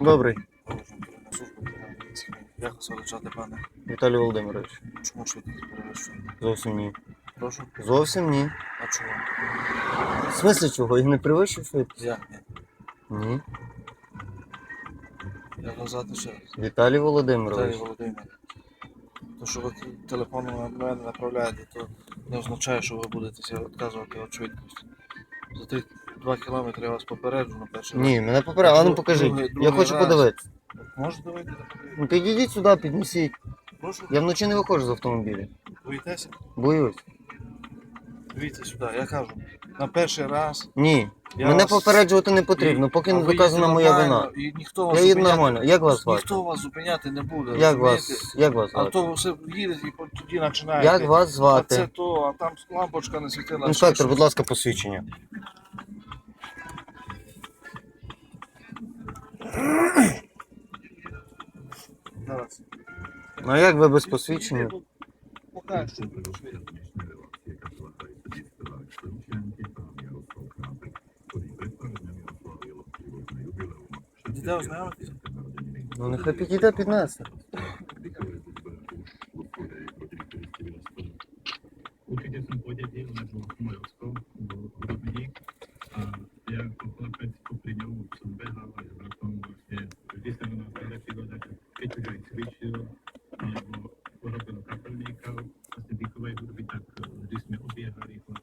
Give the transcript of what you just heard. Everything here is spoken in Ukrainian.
Добрий. Як вас величати, пане? Віталій Володимирович. Чому швидкість перевищує? Зовсім ні. Прошу? Зовсім ні. А чого? В смислі чого? Я не перевищив швидкість? Як ні? Ні. Як вас звати ще раз? Віталій Віталій Володимирович. Володимир. То, що ви телефоном на мене направляєте, то не означає, що ви будете відказувати від швидкості. За 3 2 кілометри я вас попереджу на перший Ні, мене попередили. А ну покажіть. другий- Я другий хочу раз. подивитися. раз. Можете вийти? Ну підійдіть сюди, піднесіть. Прошу? Я вночі не виходжу з автомобіля. Боїтеся? Боюсь. Дивіться сюди, я кажу. На перший раз. Ні. Я Мене вас- попереджувати не потрібно, поки А не ви доказана їдете моя нормально, вина. І ніхто вас Я їду зупиняти- нормально. Як вас звати? Ніхто вас зупиняти не буде. Як розумієте? вас, як вас А звати? то все їдете і по- тоді починаєте. Як вас А це звати? то, а там лампочка не світила. Інспектор, будь ласка, посвідчення. Ну а як ви без посвідчення? Діде ознайомитися? Ну нехай підійде під нас. Thank you. Microwave, aby tak, eh, když jsme oběhali kolem